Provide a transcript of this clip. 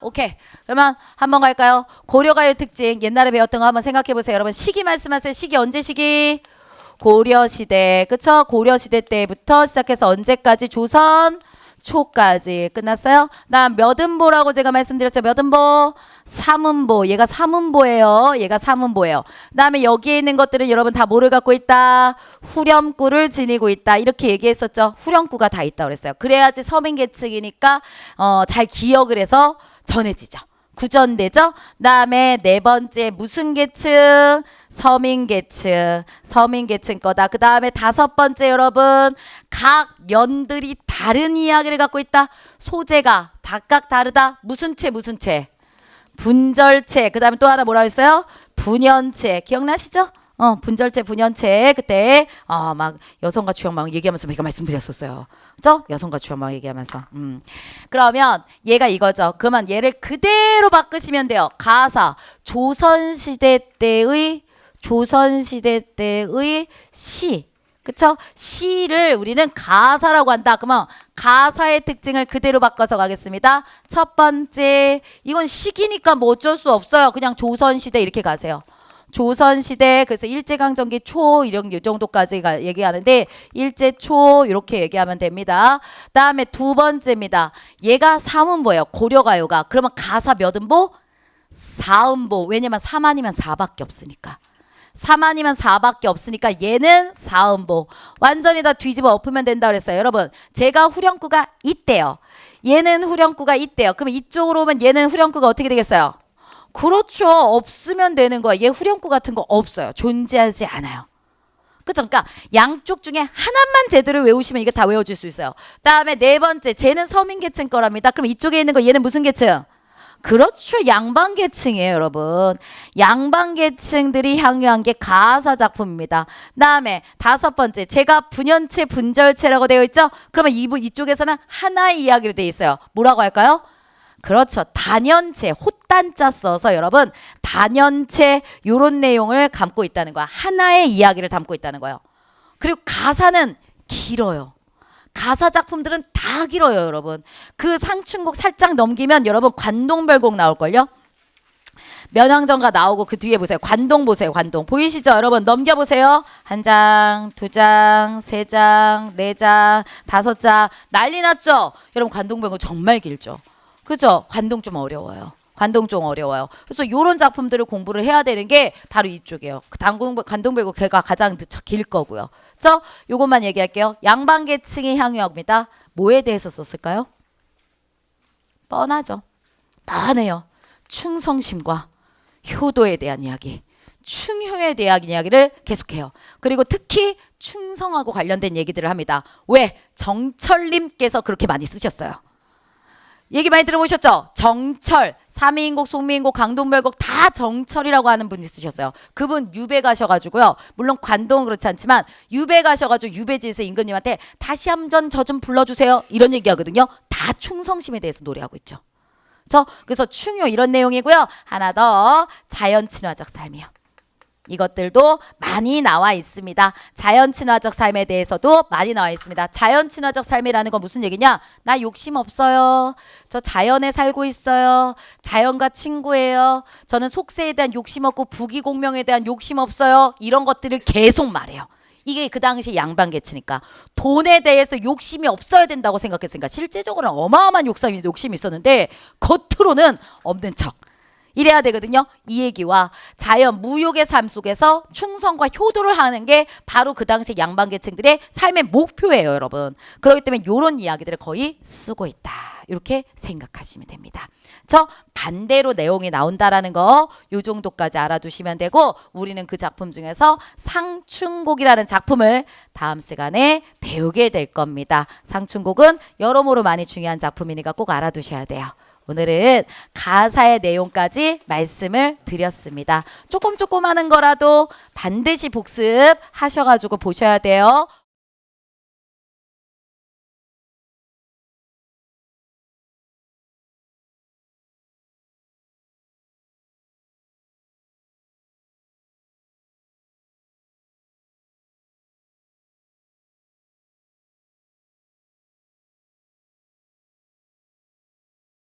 오케이. 그러면 한번 갈까요? 고려가요 특징 옛날에 배웠던 거 한번 생각해 보세요. 여러분 시기 말씀하세요. 시기 언제 시기? 고려 시대. 그쵸? 고려 시대 때부터 시작해서 언제까지 조선 초까지 끝났어요. 다음 몇 음보라고 제가 말씀드렸죠. 몇 음보? 삼음보. 얘가 삼음보예요. 얘가 삼음보예요. 그다음에 여기에 있는 것들은 여러분 다 뭐를 갖고 있다? 후렴구를 지니고 있다. 이렇게 얘기했었죠. 후렴구가 다 있다 그랬어요. 그래야지 서민 계층이니까 어, 잘 기억을 해서 전해지죠. 구전되죠. 그다음에 네 번째 무슨 계층? 서민 계층. 서민 계층 거다. 그 다음에 다섯 번째 여러분 각 연들이 다른 이야기를 갖고 있다. 소재가 각각 다르다. 무슨 체 무슨 체? 분절체. 그 다음에 또 하나 뭐라 했어요? 분연체. 기억나시죠? 어, 분절체, 분연체. 그때 어, 막 여성과 주형 막 얘기하면서 제가 말씀드렸었어요. 그죠? 여성과 주형 막 얘기하면서. 음. 그러면 얘가 이거죠. 그러면 얘를 그대로 바꾸시면 돼요. 가사. 조선 시대 때의 조선 시대 때의 시. 그쵸? 시를 우리는 가사라고 한다. 그러면 가사의 특징을 그대로 바꿔서 가겠습니다. 첫 번째, 이건 시기니까 뭐 어쩔 수 없어요. 그냥 조선시대 이렇게 가세요. 조선시대, 그래서 일제강점기 초, 이런 이 정도까지 가- 얘기하는데, 일제 초, 이렇게 얘기하면 됩니다. 다음에 두 번째입니다. 얘가 삼음보예요. 고려가요가. 그러면 가사 몇 음보? 사음보. 왜냐면 3 아니면 4밖에 없으니까. 3 아니면 4밖에 없으니까 얘는 4음보. 완전히 다 뒤집어 엎으면 된다 그랬어요. 여러분, 제가 후렴구가 있대요. 얘는 후렴구가 있대요. 그럼 이쪽으로 오면 얘는 후렴구가 어떻게 되겠어요? 그렇죠. 없으면 되는 거야. 얘 후렴구 같은 거 없어요. 존재하지 않아요. 그죠? 그러니까 양쪽 중에 하나만 제대로 외우시면 이거 다 외워줄 수 있어요. 다음에 네 번째, 쟤는 서민 계층 거랍니다. 그럼 이쪽에 있는 거 얘는 무슨 계층? 그렇죠. 양반 계층이에요, 여러분. 양반 계층들이 향유한 게 가사 작품입니다. 다음에 다섯 번째, 제가 분연체, 분절체라고 되어 있죠? 그러면 이, 이쪽에서는 하나의 이야기로 되어 있어요. 뭐라고 할까요? 그렇죠. 단연체, 헛단자 써서 여러분 단연체 요런 내용을 담고 있다는 거야. 하나의 이야기를 담고 있다는 거예요. 그리고 가사는 길어요. 가사 작품들은 다 길어요, 여러분. 그 상춘곡 살짝 넘기면 여러분 관동별곡 나올걸요? 면왕전가 나오고 그 뒤에 보세요. 관동 보세요. 관동. 보이시죠? 여러분 넘겨보세요. 한 장, 두 장, 세 장, 네 장, 다섯 장. 난리 났죠? 여러분 관동별곡 정말 길죠? 그죠? 관동 좀 어려워요. 관동 좀 어려워요. 그래서 이런 작품들을 공부를 해야 되는 게 바로 이쪽이에요. 그 당공 관동 배고 걔가 가장 늦- 길 거고요. 저 요것만 얘기할게요. 양반 계층의 향유합니다. 뭐에 대해서 썼을까요? 뻔하죠. 뻔해요. 충성심과 효도에 대한 이야기. 충효에 대한 이야기를 계속해요. 그리고 특히 충성하고 관련된 얘기들을 합니다. 왜? 정철님께서 그렇게 많이 쓰셨어요. 얘기 많이 들어보셨죠? 정철, 삼위인곡, 송미인곡, 강동별곡 다 정철이라고 하는 분이 쓰셨어요. 그분 유배 가셔가지고요. 물론 관동은 그렇지 않지만 유배 가셔가지고 유배지에서 임금님한테 다시 한 번 저 좀 불러주세요. 이런 얘기하거든요. 다 충성심에 대해서 노래하고 있죠. 그래서 그래서 충효 이런 내용이고요. 하나 더 자연 친화적 삶이요. 이것들도 많이 나와 있습니다. 자연 친화적 삶에 대해서도 많이 나와 있습니다. 자연 친화적 삶이라는 건 무슨 얘기냐? 나 욕심 없어요. 저 자연에 살고 있어요. 자연과 친구예요. 저는 속세에 대한 욕심 없고 부귀공명에 대한 욕심 없어요. 이런 것들을 계속 말해요. 이게 그 당시 양반 계층이니까 돈에 대해서 욕심이 없어야 된다고 생각했으니까 실제적으로는 어마어마한 욕심이 욕심이 있었는데 겉으로는 없는 척. 이래야 되거든요. 이 얘기와 자연 무욕의 삶 속에서 충성과 효도를 하는 게 바로 그 당시 양반 계층들의 삶의 목표예요, 여러분. 그렇기 때문에 이런 이야기들을 거의 쓰고 있다. 이렇게 생각하시면 됩니다. 저 반대로 내용이 나온다라는 거 요 정도까지 알아두시면 되고 우리는 그 작품 중에서 상춘곡이라는 작품을 다음 시간에 배우게 될 겁니다. 상춘곡은 여러모로 많이 중요한 작품이니까 꼭 알아두셔야 돼요. 오늘은 가사의 내용까지 말씀을 드렸습니다. 조금 조금 하는 거라도 반드시 복습하셔가지고 보셔야 돼요.